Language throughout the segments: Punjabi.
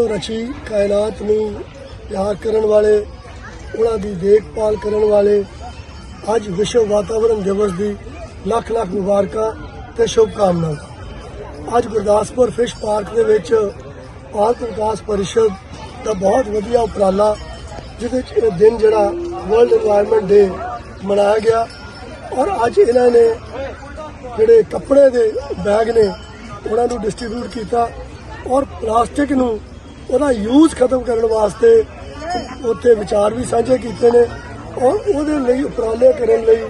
ਤੋਂ ਰਚੀ ਕਾਇਨਾਤ ਨੂੰ ਪਿਆਰ ਕਰਨ ਵਾਲੇ, ਉਹਨਾਂ ਦੀ ਦੇਖਭਾਲ ਕਰਨ ਵਾਲੇ, ਅੱਜ ਵਿਸ਼ਵ ਵਾਤਾਵਰਣ ਦਿਵਸ ਦੀ ਲੱਖ ਲੱਖ ਮੁਬਾਰਕਾਂ ਤੇ ਸ਼ੁਭ ਕਾਮਨਾਵਾਂ ਅੱਜ ਗੁਰਦਾਸਪੁਰ ਫਿਸ਼ ਪਾਰਕ ਦੇ ਵਿੱਚ ਪਾਲਤੂ ਵਿਕਾਸ ਪਰਿਸ਼ਦ ਦਾ ਬਹੁਤ ਵਧੀਆ ਉਪਰਾਲਾ, ਜਿਹਦੇ 'ਚ ਇਹ ਦਿਨ ਜਿਹੜਾ ਵਰਲਡ এনवायरमेंट ਡੇ ਮਨਾਇਆ ਗਿਆ, ਔਰ ਅੱਜ ਇਹਨਾਂ ਨੇ ਜਿਹੜੇ ਕੱਪੜੇ ਦੇ ਬੈਗ ਨੇ, ਉਹਨਾਂ ਨੂੰ ਡਿਸਟ੍ਰੀਬਿਊਟ ਕੀਤਾ, ਔਰ ਪਲਾਸਟਿਕ ਨੂੰ ਉਹਦਾ ਯੂਜ਼ ਖਤਮ ਕਰਨ ਵਾਸਤੇ ਉੱਥੇ ਵਿਚਾਰ ਵੀ ਸਾਂਝੇ ਕੀਤੇ ਨੇ। ਔਰ ਉਹਦੇ ਲਈ ਉਪਰਾਲੇ ਕਰਨ ਲਈ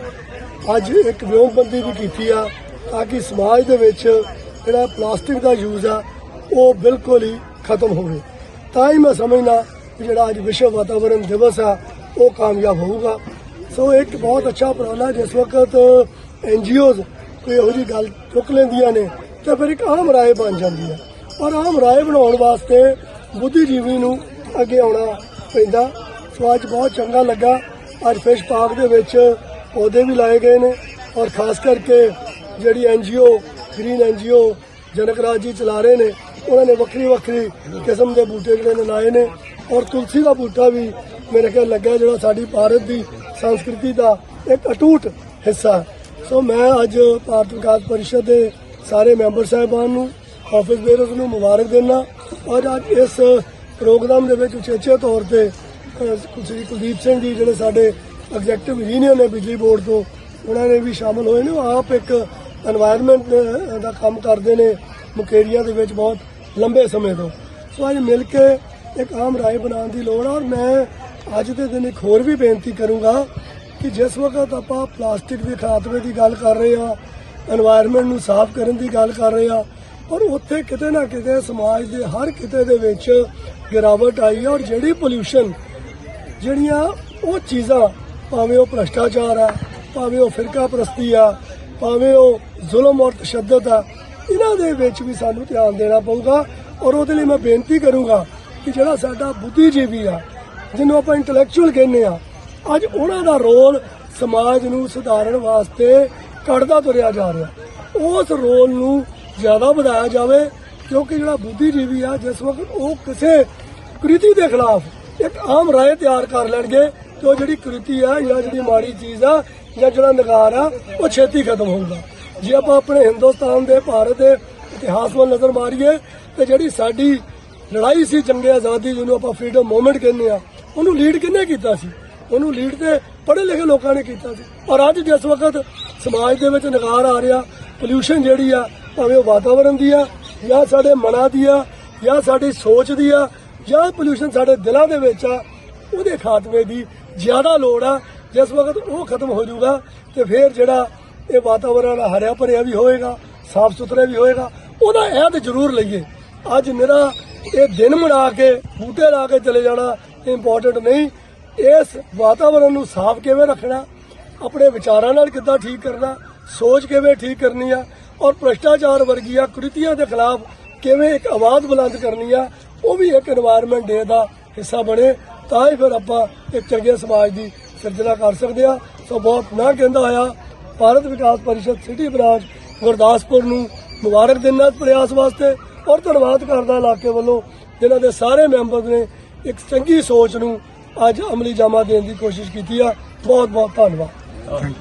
ਅੱਜ ਇੱਕ ਵਿਉਂਤਬੰਦੀ ਵੀ ਕੀਤੀ ਆ ਤਾਂ ਕਿ ਸਮਾਜ ਦੇ ਵਿੱਚ ਜਿਹੜਾ ਪਲਾਸਟਿਕ ਦਾ ਯੂਜ਼ ਆ, ਉਹ ਬਿਲਕੁਲ ਹੀ ਖਤਮ ਹੋਵੇ। ਤਾਂ ਹੀ ਮੈਂ ਸਮਝਦਾ ਕਿ ਜਿਹੜਾ ਅੱਜ ਵਿਸ਼ਵ ਵਾਤਾਵਰਣ ਦਿਵਸ ਆ, ਉਹ ਕਾਮਯਾਬ ਹੋਊਗਾ। ਸੋ ਇੱਕ ਬਹੁਤ ਅੱਛਾ ਉਪਰਾਲਾ ਜਿਸ ਵਕਤ ਐਨਜੀਓਜ਼ ਕੋਈ ਇਹੋ ਜਿਹੀ ਗੱਲ ਚੁੱਕ ਲੈਂਦੀਆਂ ਨੇ, ਤਾਂ ਫਿਰ ਇੱਕ ਆਮ ਰਾਏ ਬਣ ਜਾਂਦੀ ਹੈ ਔਰ ਆਮ ਰਾਏ ਬਣਾਉਣ ਵਾਸਤੇ ਬੁੱਧੀਜੀਵੀ ਨੂੰ ਅੱਗੇ ਆਉਣਾ ਪੈਂਦਾ। ਸੋ ਅੱਜ ਬਹੁਤ ਚੰਗਾ ਲੱਗਾ। ਅੱਜ ਫਿਸ਼ ਪਾਰਕ ਦੇ ਵਿੱਚ ਪੌਦੇ ਵੀ ਲਾਏ ਗਏ ਨੇ ਔਰ ਖਾਸ ਕਰਕੇ ਜਿਹੜੀ NGO green NGO Janak Raj ji ਚਲਾ ਰਹੇ ਨੇ, ਉਹਨਾਂ ਨੇ ਵੱਖਰੀ ਵੱਖਰੀ ਕਿਸਮ ਦੇ ਬੂਟੇ ਜਿਹੜੇ ਨੇ ਲਾਏ ਨੇ ਔਰ ਤੁਲਸੀ ਦਾ ਬੂਟਾ ਵੀ ਮੇਰੇ ਖਿਆਲ ਲੱਗਾ ਜਿਹੜਾ ਸਾਡੀ ਭਾਰਤ ਦੀ ਸੰਸਕ੍ਰਿਤੀ ਦਾ ਇੱਕ ਅਟੂਟ ਹਿੱਸਾ। ਸੋ ਮੈਂ ਅੱਜ ਭਾਰਤ ਵਿਕਾਸ ਪਰਿਸ਼ਦ ਦੇ ਸਾਰੇ ਮੈਂਬਰ ਸਾਹਿਬਾਨ ਨੂੰ ਆਫਿਸ ਬੇਅਰਸ ਨੂੰ ਮੁਬਾਰਕ ਦੇਣਾ ਔਰ ਅੱਜ ਇਸ ਪ੍ਰੋਗਰਾਮ ਦੇ ਵਿੱਚ ਉਚੇਚੇ ਤੌਰ ਤੇ ਸ੍ਰੀ ਕੁਲਦੀਪ ਸਿੰਘ ਜੀ ਜਿਹੜੇ ਸਾਡੇ ਐਗਜ਼ੈਕਟਿਵ ਇੰਜੀਨੀਅਰ ਨੇ ਬਿਜਲੀ ਬੋਰਡ ਤੋਂ, ਉਹਨਾਂ ਨੇ ਵੀ ਸ਼ਾਮਲ ਹੋਏ ਨੇ। ਆਪ ਇੱਕ এনवायरमेंट ਦਾ ਕੰਮ ਕਰਦੇ ਨੇ ਮੁਕੇਰੀਆ ਦੇ ਵਿੱਚ ਬਹੁਤ ਲੰਬੇ ਸਮੇਂ ਤੋਂ। ਸੋ ਅੱਜ ਮਿਲ ਕੇ ਇੱਕ ਆਮ ਰਾਏ ਬਣਾਉਣ ਦੀ ਲੋੜ ਆ ਔਰ ਮੈਂ ਅੱਜ ਦੇ ਦਿਨ ਇੱਕ ਹੋਰ ਵੀ ਬੇਨਤੀ ਕਰੂੰਗਾ ਕਿ ਜਿਸ ਵਕਤ ਆਪਾਂ ਪਲਾਸਟਿਕ ਦੇ ਖਾਤਮੇ ਦੀ ਗੱਲ ਕਰ ਰਹੇ ਆ এনवायरमेंट ਨੂੰ ਸਾਫ਼ ਕਰਨ ਦੀ ਗੱਲ ਕਰ ਰਹੇ ਆ ਔਰ ਉੱਥੇ ਕਿਤੇ ਨਾ ਕਿਤੇ ਸਮਾਜ ਦੇ ਹਰ ਕਿਤੇ ਦੇ ਵਿੱਚ ਗਿਰਾਵਟ ਆਈ ਹੈ ਔਰ ਜਿਹੜੀ ਪੋਲਿਊਸ਼ਨ ਜਿਹੜੀਆਂ ਉਹ ਚੀਜ਼ਾਂ, ਭਾਵੇਂ ਉਹ ਭ੍ਰਸ਼ਟਾਚਾਰ ਆ, ਭਾਵੇਂ ਉਹ ਫਿਰਕਾ ਪ੍ਰਸਤੀ ਆ, ਭਾਵੇਂ ਉਹ ਜ਼ੁਲਮ ਔਰ ਤਸ਼ੱਦਦ ਆ, ਇਹਨਾਂ ਦੇ ਵਿੱਚ ਵੀ ਸਾਨੂੰ ਧਿਆਨ ਦੇਣਾ ਪਊਗਾ ਔਰ ਉਹਦੇ ਲਈ ਮੈਂ ਬੇਨਤੀ ਕਰੂੰਗਾ ਕਿ ਜਿਹੜਾ ਸਾਡਾ ਬੁੱਧੀਜੀਵੀ ਆ, ਜਿਹਨੂੰ ਆਪਾਂ ਇੰਟੈਲੈਕਚੁਅਲ ਕਹਿੰਦੇ ਆ, ਅੱਜ ਉਹਨਾਂ ਦਾ ਰੋਲ ਸਮਾਜ ਨੂੰ ਸੁਧਾਰਨ ਵਾਸਤੇ ਕੱਢਦਾ ਤੁਰਿਆ ਜਾ ਰਿਹਾ। ਉਸ ਰੋਲ ਨੂੰ ਜ਼ਿਆਦਾ ਵਧਾਇਆ ਜਾਵੇ, ਕਿਉਂਕਿ ਜਿਹੜਾ ਬੁੱਧੀਜੀਵੀ ਆ, ਜਿਸ ਵਕਤ ਉਹ ਕਿਸੇ ਕ੍ਰਿਤੀ ਦੇ ਖਿਲਾਫ ਇੱਕ ਆਮ ਰਾਏ ਤਿਆਰ ਕਰ ਲੈਣਗੇ ਕਿ ਉਹ ਜਿਹੜੀ ਕ੍ਰਿਤੀ ਆ ਜਾਂ ਜਿਹੜੀ ਮਾੜੀ ਚੀਜ਼ ਆ ਜਾਂ ਜਿਹੜਾ ਨਗਾਰ ਆ, ਉਹ ਛੇਤੀ ਖਤਮ ਹੋਊਗਾ। ਜੇ ਆਪਾਂ ਆਪਣੇ ਹਿੰਦੁਸਤਾਨ ਦੇ, ਭਾਰਤ ਦੇ ਇਤਿਹਾਸ ਵੱਲ ਨਜ਼ਰ ਮਾਰੀਏ, ਤੇ ਜਿਹੜੀ ਸਾਡੀ ਲੜਾਈ ਸੀ ਜੰਗੇ ਆਜ਼ਾਦੀ ਜਿਹਨੂੰ ਆਪਾਂ ਫਰੀडम ਮੂਵਮੈਂਟ ਕਹਿੰਦੇ ਆ, ਉਹਨੂੰ ਲੀਡ ਕਿਹਨੇ ਕੀਤਾ ਸੀ? ਉਹਨੂੰ ਲੀਡ ਤੇ ਪੜ੍ਹੇ ਲਿਖੇ ਲੋਕਾਂ ਨੇ ਕੀਤਾ ਸੀ। ਔਰ ਅੱਜ ਜਿਸ ਵਕਤ ਸਮਾਜ ਦੇ ਵਿੱਚ ਨਗਾਰ ਆ ਰਿਹਾ ਪੋਲਿਊਸ਼ਨ ਜਿਹੜੀ ਆ ਭਾਵੇਂ ਉਹ ਵਾਤਾਵਰਣ ਦੀ ਆ, ਜਾਂ ਸਾਡੇ ਮਨਾਂ ਦੀ ਆ, ਜਾਂ ਸਾਡੀ ਸੋਚ ਦੀ ਆ, ਜਾਂ ਪੋਲਿਊਸ਼ਨ ਸਾਡੇ ਦਿਲਾਂ ਦੇ ਵਿੱਚ ਆ, ਉਹਦੇ ਖਾਤਮੇ ਦੀ ਜ਼ਿਆਦਾ ਲੋੜ ਆ। ਜਿਸ ਵਕਤ ਉਹ ਖਤਮ ਹੋ ਜਾਊਗਾ ਤੇ ਫਿਰ ਜਿਹੜਾ ਇਹ ਵਾਤਾਵਰਣ ਹਰਿਆ ਭਰਿਆ ਵੀ ਹੋਏਗਾ, ਸਾਫ਼ ਸੁਥਰਾ ਵੀ ਹੋਏਗਾ, ਉਹਦਾ ਇਹ ਜ਼ਰੂਰ ਲਈਏ। ਅੱਜ ਮੇਰਾ ਇਹ ਦਿਨ ਮਨਾ ਕੇ, ਬੂਟੇ ਲਾ ਕੇ ਚਲੇ ਜਾਣਾ ਇੰਪੋਰਟੈਂਟ ਨਹੀਂ। ਇਸ ਵਾਤਾਵਰਣ ਨੂੰ ਸਾਫ਼ ਕਿਵੇਂ ਰੱਖਣਾ, ਆਪਣੇ ਵਿਚਾਰਾਂ ਨਾਲ ਕਿੱਦਾਂ ਠੀਕ ਕਰਨਾ, ਸੋਚ ਕਿਵੇਂ ਠੀਕ ਕਰਨੀ ਆ ਔਰ ਭ੍ਰਿਸ਼ਟਾਚਾਰ ਵਰਗੀਆਂ ਕੁਰੀਤੀਆਂ ਦੇ ਖਿਲਾਫ ਕਿਵੇਂ ਇੱਕ ਆਵਾਜ਼ ਬੁਲੰਦ ਕਰਨੀ ਆ, ਉਹ ਵੀ ਇੱਕ এনवायरमेंट ਡੇ ਦਾ ਹਿੱਸਾ ਬਣੇ, ਤਾਂ ਹੀ ਫਿਰ ਆਪਾਂ ਇੱਕ ਚੰਗੇ ਸਮਾਜ ਦੀ ਸਿਰਜਣਾ ਕਰ ਸਕਦੇ ਆ। ਸੋ ਬਹੁਤ ਨਾ ਕਹਿੰਦਾ ਹੋਇਆ, ਭਾਰਤ ਵਿਕਾਸ ਪਰਿਸ਼ਦ ਸਿਟੀ ਬ੍ਰਾਂਚ ਗੁਰਦਾਸਪੁਰ ਨੂੰ ਮੁਬਾਰਕ ਦਿਨਾਂ ਪ੍ਰਯਾਸ ਵਾਸਤੇ ਔਰ ਧੰਨਵਾਦ ਕਰਦਾ ਇਲਾਕੇ ਵੱਲੋਂ, ਜਿਨ੍ਹਾਂ ਦੇ ਸਾਰੇ ਮੈਂਬਰ ਨੇ ਇੱਕ ਚੰਗੀ ਸੋਚ ਨੂੰ ਅੱਜ ਅਮਲੀ ਜਾਮਾ ਦੇਣ ਦੀ ਕੋਸ਼ਿਸ਼ ਕੀਤੀ ਆ। ਬਹੁਤ ਬਹੁਤ ਧੰਨਵਾਦ